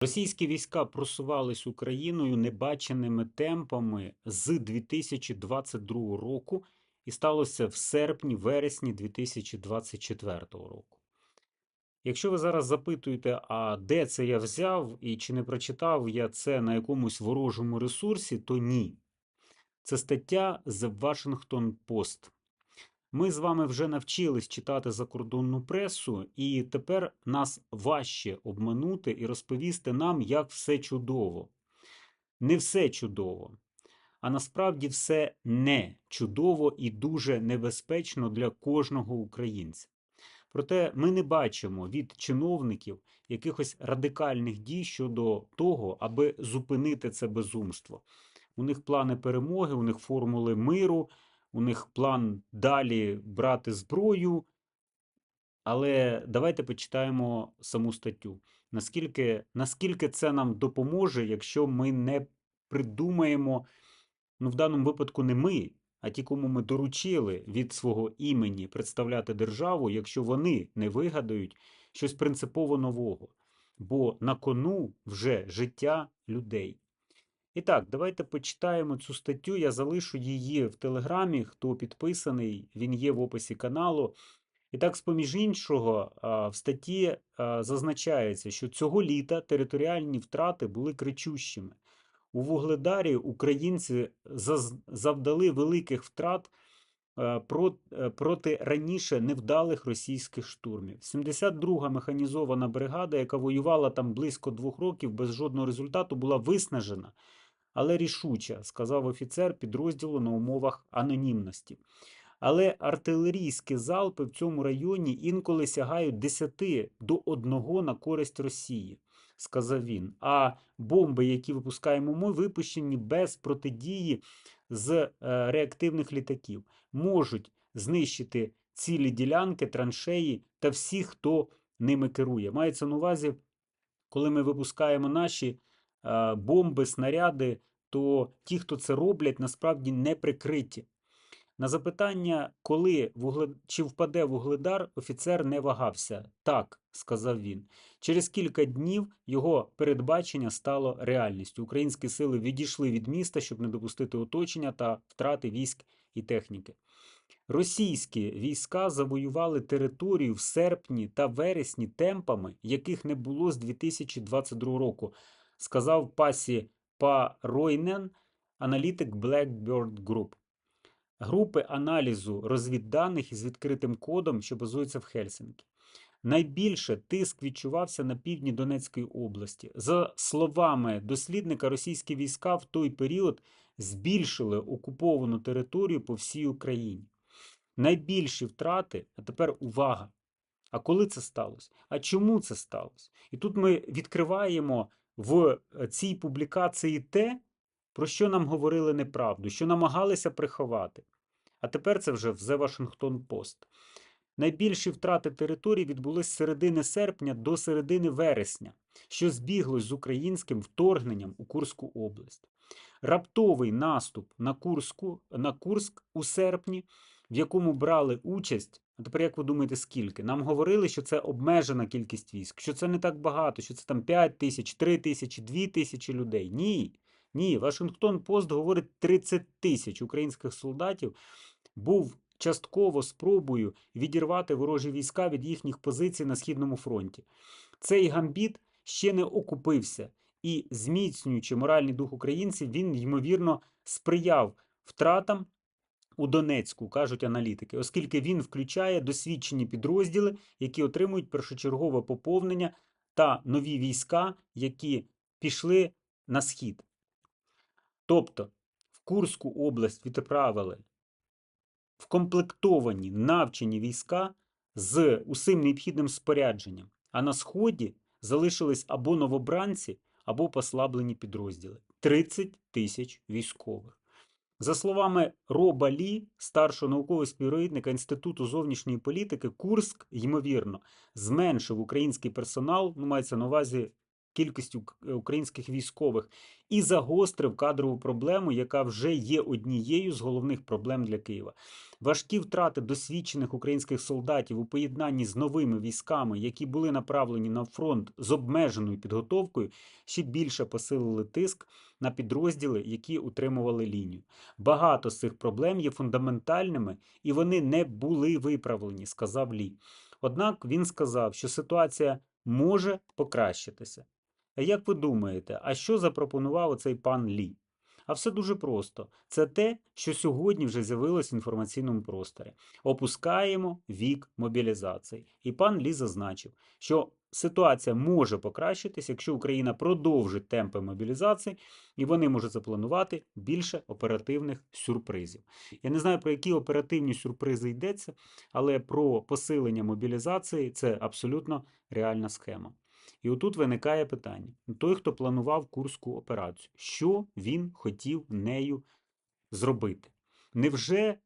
Російські війська просувались Україною небаченими темпами з 2022 року, і сталося в серпні-вересні 2024 року. Якщо ви зараз запитуєте, а де це я взяв і чи не прочитав я це на якомусь ворожому ресурсі, то ні. Це стаття The Washington Post. Ми з вами вже навчились читати закордонну пресу, і тепер нас важче обманути і розповісти нам, як все чудово. Не все чудово, а насправді все не чудово і дуже небезпечно для кожного українця. Проте ми не бачимо від чиновників якихось радикальних дій щодо того, аби зупинити це безумство. У них плани перемоги, у них формули миру, у них план далі брати зброю. Але давайте почитаємо саму статтю. Наскільки, наскільки це нам допоможе, якщо ми не придумаємо, ну в даному випадку не ми, а ті, кому ми доручили від свого імені представляти державу, якщо вони не вигадають щось принципово нового. Бо на кону вже життя людей. І так, давайте почитаємо цю статтю. Я залишу її в Телеграмі. Хто підписаний, він є в описі каналу. І так, з поміж іншого, в статті зазначається, що цього літа територіальні втрати були кричущими. У Вугледарі українці завдали великих втрат е, про- проти раніше невдалих російських штурмів. 72-га механізована бригада, яка воювала там близько двох років без жодного результату, була виснажена, але рішуча, сказав офіцер підрозділу на умовах анонімності. Але артилерійські залпи в цьому районі інколи сягають 10 до 1 на користь Росії, сказав він. А бомби, які випускаємо ми, випущені без протидії з е, реактивних літаків, можуть знищити цілі ділянки, траншеї та всіх, хто ними керує. Мається на увазі, коли ми випускаємо наші бомби, снаряди, то ті, хто це роблять, насправді не прикриті. На запитання, коли вугле... чи впаде вугледар, офіцер не вагався. Так, сказав він. Через кілька днів його передбачення стало реальністю. Українські сили відійшли від міста, щоб не допустити оточення та втрати військ і техніки. Російські війська завоювали територію в серпні та вересні темпами, яких не було з 2022 року, сказав Пасі Паройнен, аналітик Blackbird Group. Групи аналізу розвідданих із відкритим кодом, що базуються в Хельсинкі. Найбільше тиск відчувався на півдні Донецької області. За словами дослідника, російські війська в той період збільшили окуповану територію по всій Україні. Найбільші втрати, а тепер увага. А коли це сталося? А чому це сталося? І тут ми відкриваємо в е, цій публікації те, про що нам говорили неправду, що намагалися приховати. А тепер це вже в The Washington Post. Найбільші втрати територій відбулись з середини серпня до середини вересня, що збіглось з українським вторгненням у Курську область. Раптовий наступ на, Курську, на Курськ у серпні, в якому брали участь. А тепер як ви думаєте, скільки? Нам говорили, що це обмежена кількість військ, що це не так багато, що це там 5 тисяч, 3 тисячі, 2 тисячі людей. Ні. Ні, Вашингтон Пост говорить 30 тисяч українських солдатів був частково спробою відірвати ворожі війська від їхніх позицій на східному фронті. Цей гамбіт ще не окупився, і, зміцнюючи моральний дух українців, він ймовірно сприяв втратам у Донецьку, кажуть аналітики, оскільки він включає досвідчені підрозділи, які отримують першочергове поповнення та нові війська, які пішли на схід. Тобто в Курську область відправили вкомплектовані навчені війська з усім необхідним спорядженням, а на сході залишились або новобранці, або послаблені підрозділи 30 тисяч військових. За словами Роба Лі, старшого наукового співробітника Інституту зовнішньої політики, Курск, ймовірно, зменшив український персонал, ну мається на увазі кількістю е, українських військових і загострив кадрову проблему, яка вже є однією з головних проблем для Києва. Важкі втрати досвідчених українських солдатів у поєднанні з новими військами, які були направлені на фронт з обмеженою підготовкою, ще більше посилили тиск на підрозділи, які утримували лінію. Багато з цих проблем є фундаментальними і вони не були виправлені, сказав Лі. Однак він сказав, що ситуація може покращитися. Як ви думаєте, а що запропонував оцей пан Лі? А все дуже просто. Це те, що сьогодні вже з'явилось в інформаційному просторі. Опускаємо вік мобілізації. І пан Лі зазначив, що ситуація може покращитись, якщо Україна продовжить темпи мобілізації, і вони можуть запланувати більше оперативних сюрпризів. Я не знаю, про які оперативні сюрпризи йдеться, але про посилення мобілізації це абсолютно реальна схема. І отут виникає питання: той, хто планував курську операцію, що він хотів нею зробити? Невже е,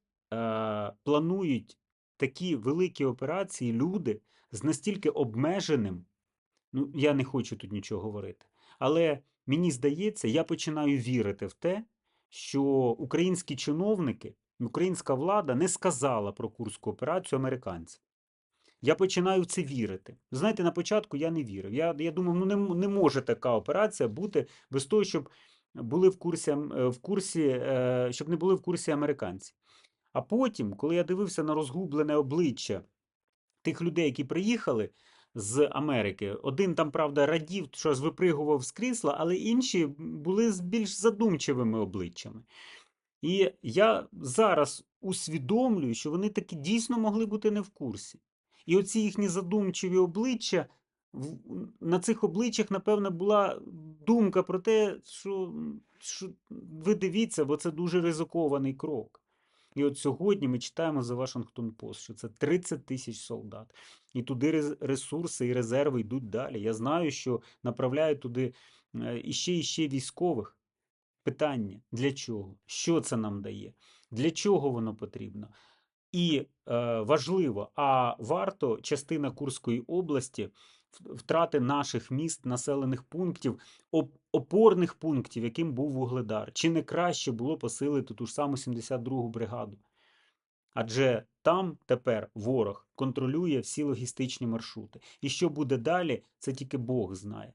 планують такі великі операції люди з настільки обмеженим? Ну, я не хочу тут нічого говорити. Але мені здається, я починаю вірити в те, що українські чиновники, українська влада не сказала про курську операцію американцям. Я починаю в це вірити. Знаєте, на початку я не вірив. Я, я думав, ну не, не може така операція бути без того, щоб були в курсі, е, в курсі е, щоб не були в курсі американці. А потім, коли я дивився на розгублене обличчя тих людей, які приїхали з Америки, один там, правда, радів, що випригував з крісла, але інші були з більш задумчивими обличчями. І я зараз усвідомлюю, що вони таки дійсно могли бути не в курсі. І оці їхні задумчиві обличчя, на цих обличчях, напевно, була думка про те, що, що ви дивіться, бо це дуже ризикований крок. І от сьогодні ми читаємо за Вашингтон Пост, що це 30 тисяч солдат. І туди ресурси і резерви йдуть далі. Я знаю, що направляють туди е, іще і ще військових. Питання для чого? Що це нам дає? Для чого воно потрібно? І е, важливо, а варто частина Курської області втрати наших міст, населених пунктів, оп- опорних пунктів, яким був Вугледар. Чи не краще було посилити ту ж саму 72-гу бригаду? Адже там тепер ворог контролює всі логістичні маршрути. І що буде далі, це тільки Бог знає.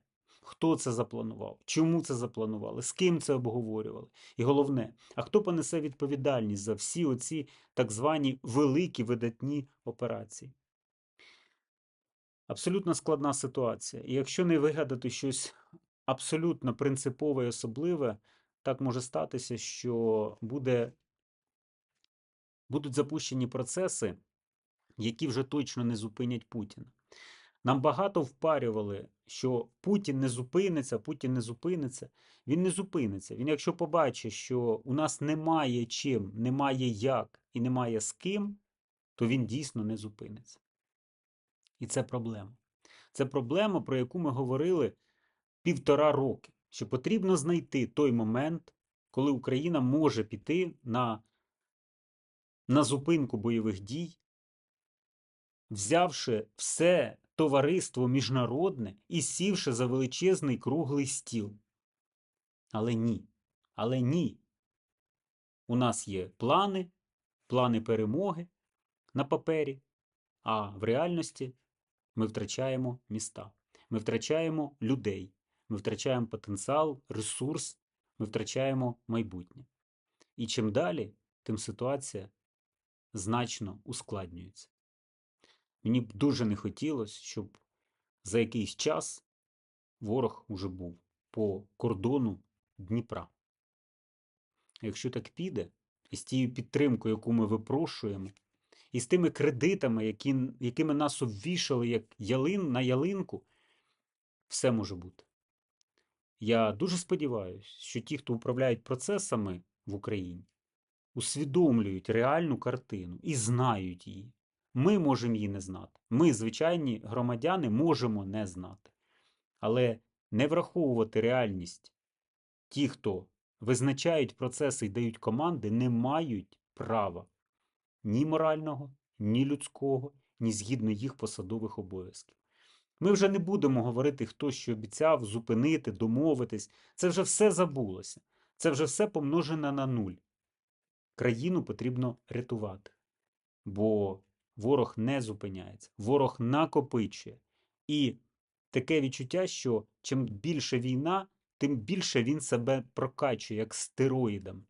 Хто це запланував? Чому це запланували? З ким це обговорювали? І головне, а хто понесе відповідальність за всі оці так звані великі видатні операції? Абсолютно складна ситуація. І якщо не вигадати щось абсолютно принципове і особливе, так може статися, що буде, будуть запущені процеси, які вже точно не зупинять Путіна. Нам багато впарювали, що Путін не зупиниться, Путін не зупиниться. Він не зупиниться. Він, якщо побачить, що у нас немає чим, немає як і немає з ким, то він дійсно не зупиниться. І це проблема. Це проблема, про яку ми говорили півтора роки, що потрібно знайти той момент, коли Україна може піти на, на зупинку бойових дій, взявши все товариство міжнародне і сівши за величезний круглий стіл. Але ні. Але ні. У нас є плани, плани перемоги на папері, а в реальності ми втрачаємо міста, ми втрачаємо людей, ми втрачаємо потенціал, ресурс, ми втрачаємо майбутнє. І чим далі, тим ситуація значно ускладнюється. Мені б дуже не хотілося, щоб за якийсь час ворог уже був по кордону Дніпра. Якщо так піде, і з тією підтримкою, яку ми випрошуємо, і з тими кредитами, які, якими нас обвішали як ялин на ялинку, все може бути. Я дуже сподіваюся, що ті, хто управляють процесами в Україні, усвідомлюють реальну картину і знають її. Ми можемо її не знати. Ми, звичайні громадяни, можемо не знати. Але не враховувати реальність ті, хто визначають процеси і дають команди, не мають права ні морального, ні людського, ні згідно їх посадових обов'язків. Ми вже не будемо говорити, хто що обіцяв, зупинити, домовитись. Це вже все забулося. Це вже все помножене на нуль. Країну потрібно рятувати, бо ворог не зупиняється, ворог накопичує. І таке відчуття, що чим більше війна, тим більше він себе прокачує, як стероїдами.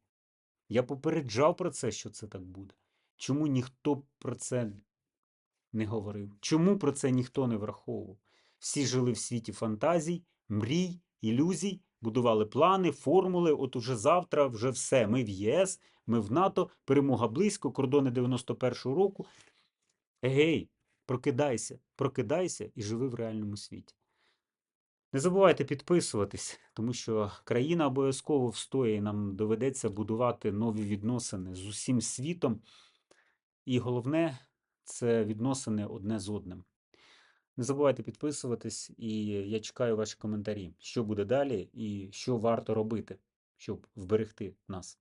Я попереджав про це, що це так буде. Чому ніхто про це не говорив? Чому про це ніхто не враховував? Всі жили в світі фантазій, мрій, ілюзій, будували плани, формули. От уже завтра вже все. Ми в ЄС, ми в НАТО, перемога близько, кордони 91-го року. Егей, прокидайся, прокидайся і живи в реальному світі. Не забувайте підписуватись, тому що країна обов'язково встоїть, і нам доведеться будувати нові відносини з усім світом. І головне це відносини одне з одним. Не забувайте підписуватись, і я чекаю ваші коментарі, що буде далі і що варто робити, щоб вберегти нас.